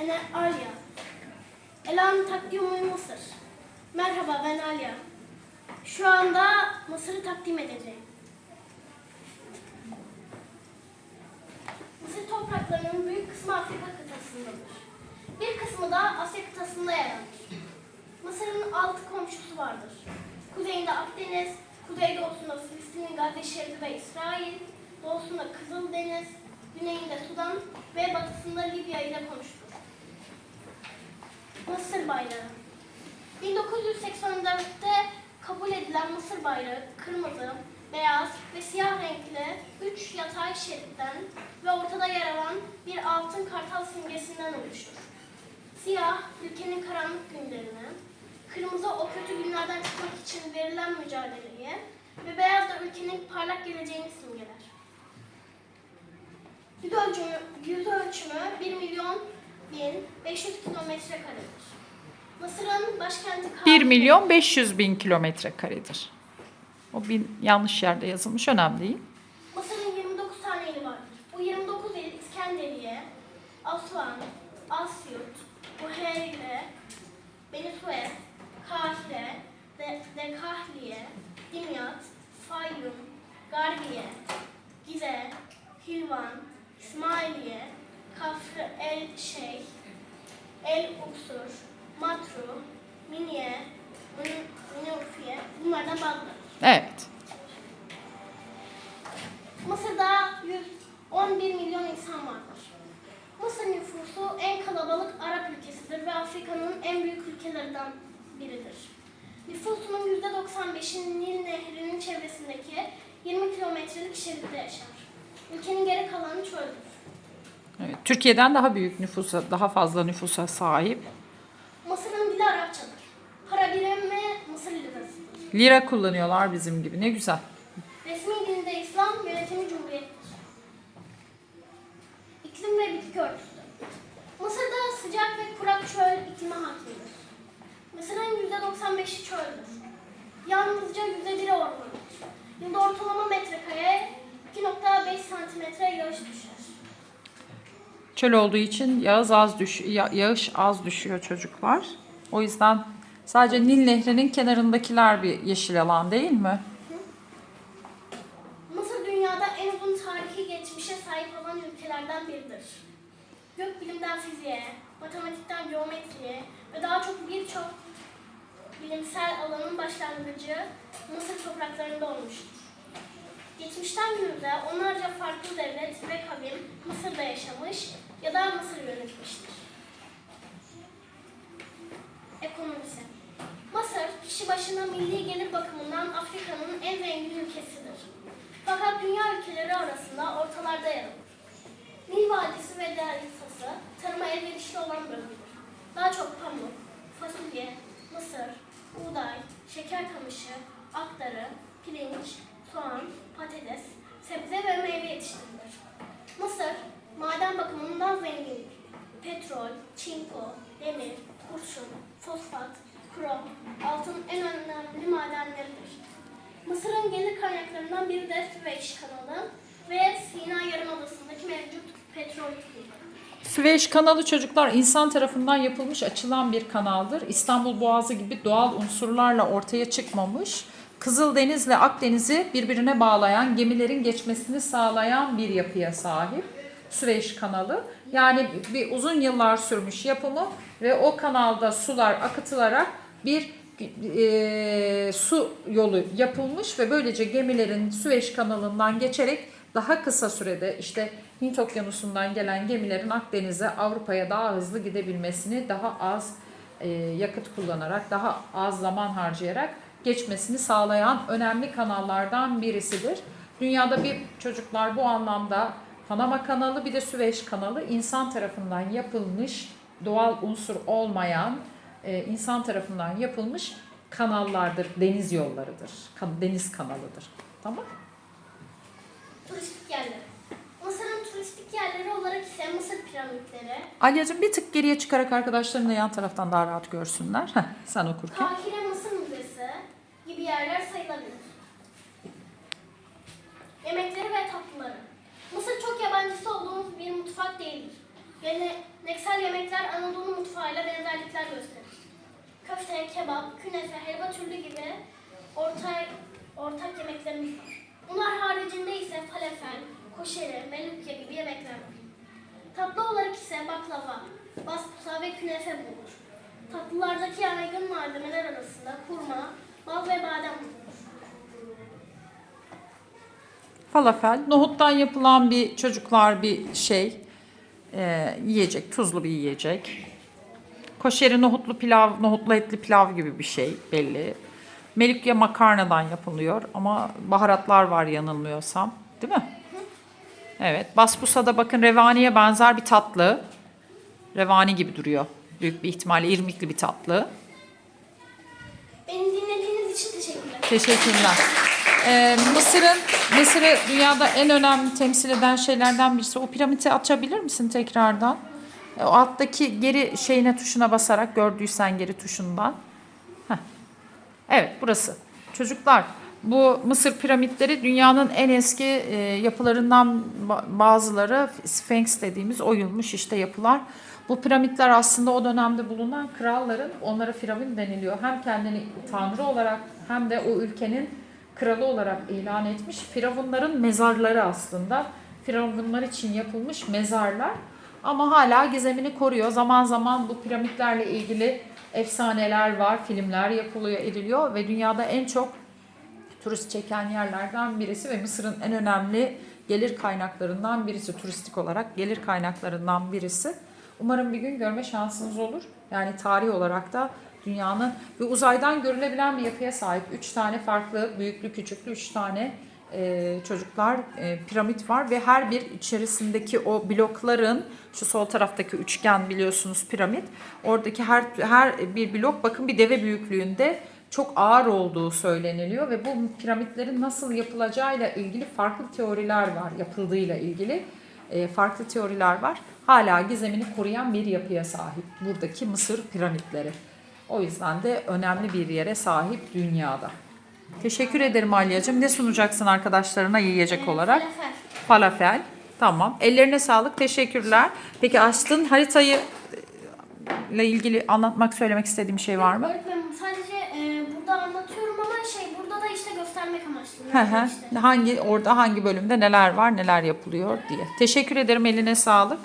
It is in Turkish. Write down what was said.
Ene Alya. Elan takdimu Mısır. Merhaba ben Alya. Şu anda Mısır'ı takdim edeceğim. Mısır topraklarının büyük kısmı Afrika kıtasındadır. Bir kısmı da Asya kıtasında yer alır. Mısır'ın altı komşusu vardır. Kuzeyinde Akdeniz, kuzeydoğusunda Filistin'in Gazze Şeridi ve İsrail, doğusunda Kızıldeniz, güneyinde Sudan ve batısında Libya ile komşudur. Mısır bayrağı. 1984'te kabul edilen Mısır bayrağı kırmızı, beyaz ve siyah renkli üç yatay şeritten ve ortada yer alan bir altın kartal simgesinden oluşur. Siyah, ülkenin karanlık günlerini, kırmızı o kötü günlerden çıkmak için verilen mücadeleyi ve beyaz da ülkenin parlak geleceğini simgeler. Yüz ölçümü, yüz ölçümü 1 milyon 1500 kilometre karedir. Mısır'ın başkenti 1 Kahire. milyon 500 bin kilometre karedir. O bin yanlış yerde yazılmış önemli değil. Mısır'ın 29 tane ili vardır. Bu 29 il İskenderiye, Aswan, Asyut, Buheyre, Beni Suef, Kahire, De Dekahliye, Dimyat, Fayyum, Garbiye, Gize, Hilvan, İsmailiye, Kafr el Şeyh, El Uksur, Matru, Miniye, Minufiye bunlardan bazıları. Evet. Mısır'da 111 milyon insan vardır. Mısır nüfusu en kalabalık Arap ülkesidir ve Afrika'nın en büyük ülkelerinden biridir. Nüfusunun %95'i Nil Nehri'nin çevresindeki 20 kilometrelik şeritte yaşar. Ülkenin geri kalanı çöldür. Evet. Türkiye'den daha büyük nüfusa, daha fazla nüfusa sahip. Mısır'ın dili Arapçadır. Para birimi Mısır lirasıdır. Lira kullanıyorlar bizim gibi. Ne güzel. Resmi dilinde İslam, yönetimi cumhuriyettir. İklim ve bitki örtüsü. Mısır'da sıcak ve kurak çöl iklimi hakimdir. Mısır'ın %95'i çöldür. Yalnızca %1'i ormandır. Yılda ortalama metrekare 2.5 santimetre yağış düşer. Çöl olduğu için yağış az düş ya- yağış az düşüyor çocuklar. O yüzden sadece Nil Nehri'nin kenarındakiler bir yeşil alan değil mi? Mısır dünyada en uzun tarihi geçmişe sahip olan ülkelerden biridir. Gökbilimden fiziğe, matematikten geometriye ve daha çok birçok bilimsel alanın başlangıcı Mısır topraklarında olmuştur. Geçmişten günümüze onlarca farklı devlet ve kavim Mısır'da yaşamış ya da Mısır yönetmiştir. Ekonomisi Mısır, kişi başına milli gelir bakımından Afrika'nın en zengin ülkesidir. Fakat dünya ülkeleri arasında ortalarda yer alır. Nil Vadisi ve Deltası tarıma elverişli olan bölgedir. Daha çok pamuk, fasulye, mısır, buğday, şeker kamışı, aktarı, pirinç, soğan, patates, sebze ve meyve yetiştirilir. Mısır, maden bakımından zengindir. Petrol, çinko, demir, kurşun, fosfat, krom, altın en önemli madenleridir. Mısır'ın gelir kaynaklarından biri de Süveyş kanalı ve Sina Yarımadası'ndaki mevcut petrol kuyuları. Süveyş kanalı çocuklar insan tarafından yapılmış açılan bir kanaldır. İstanbul Boğazı gibi doğal unsurlarla ortaya çıkmamış. Kızıldeniz'le Akdeniz'i birbirine bağlayan, gemilerin geçmesini sağlayan bir yapıya sahip. Süveyş kanalı. Yani bir uzun yıllar sürmüş yapımı ve o kanalda sular akıtılarak bir e, su yolu yapılmış ve böylece gemilerin Süveyş kanalından geçerek daha kısa sürede işte Hint okyanusundan gelen gemilerin Akdeniz'e Avrupa'ya daha hızlı gidebilmesini daha az e, yakıt kullanarak daha az zaman harcayarak geçmesini sağlayan önemli kanallardan birisidir. Dünyada bir çocuklar bu anlamda Panama kanalı bir de Süveyş kanalı insan tarafından yapılmış doğal unsur olmayan e, insan tarafından yapılmış kanallardır, deniz yollarıdır, deniz kanalıdır. Tamam? Turistik yerleri. Mısır'ın turistik yerleri olarak ise Mısır piramitleri, Alyacığım bir tık geriye çıkarak arkadaşların da yan taraftan daha rahat görsünler. Heh, sen okurken. Kahire gibi yerler sayılabilir. Yemekleri ve tatlıları. Mısır çok yabancısı olduğumuz bir mutfak değildir. Geleneksel yemekler Anadolu mutfağıyla benzerlikler gösterir. Köfte, kebap, künefe, helva türlü gibi ortak, ortak yemeklerimiz var. Bunlar haricinde ise falafel, koşeri, melukya gibi yemekler var. Tatlı olarak ise baklava, baspusa ve künefe bulunur. Tatlılardaki yaygın malzemeler arasında kurma, bal ve badem. Falafel, nohuttan yapılan bir çocuklar bir şey, e, yiyecek, tuzlu bir yiyecek. Koşeri nohutlu pilav, nohutlu etli pilav gibi bir şey belli. Melikya makarnadan yapılıyor ama baharatlar var yanılmıyorsam. Değil mi? Evet. Basbusa'da bakın revaniye benzer bir tatlı. Revani gibi duruyor. Büyük bir ihtimalle irmikli bir tatlı. Teşekkürler. Teşekkürler. Ee, Mısır'ın Mısır'ı dünyada en önemli temsil eden şeylerden birisi. O piramidi açabilir misin tekrardan? E, O alttaki geri şeyine tuşuna basarak gördüysen geri tuşundan. Heh. Evet burası. Çocuklar bu Mısır piramitleri dünyanın en eski e, yapılarından ba- bazıları Sphinx dediğimiz oyulmuş işte yapılar. Bu piramitler aslında o dönemde bulunan kralların onlara firavun deniliyor. Hem kendini tanrı olarak hem de o ülkenin kralı olarak ilan etmiş. Firavunların mezarları aslında. Firavunlar için yapılmış mezarlar. Ama hala gizemini koruyor. Zaman zaman bu piramitlerle ilgili efsaneler var, filmler yapılıyor, ediliyor ve dünyada en çok turist çeken yerlerden birisi ve Mısır'ın en önemli gelir kaynaklarından birisi turistik olarak gelir kaynaklarından birisi. Umarım bir gün görme şansınız olur. Yani tarih olarak da dünyanın ve uzaydan görülebilen bir yapıya sahip. Üç tane farklı büyüklü küçüklü üç tane e, çocuklar e, piramit var ve her bir içerisindeki o blokların şu sol taraftaki üçgen biliyorsunuz piramit. Oradaki her her bir blok bakın bir deve büyüklüğünde çok ağır olduğu söyleniliyor ve bu piramitlerin nasıl yapılacağıyla ilgili farklı teoriler var. Yapıldığıyla ilgili farklı teoriler var. Hala gizemini koruyan bir yapıya sahip buradaki Mısır piramitleri. O yüzden de önemli bir yere sahip dünyada. Teşekkür ederim Alya'cığım. Ne sunacaksın arkadaşlarına yiyecek Ee, olarak? Falafel. Tamam. Ellerine sağlık. Teşekkürler. Peki açtın haritayı e, ile ilgili anlatmak, söylemek istediğim şey var mı? Öğretmenim sadece e, burada anlatıyorum ama şey burada da işte göstermek amaçlı. Hı hı. hangi orada hangi bölümde neler var, neler yapılıyor diye. Teşekkür ederim. Eline sağlık.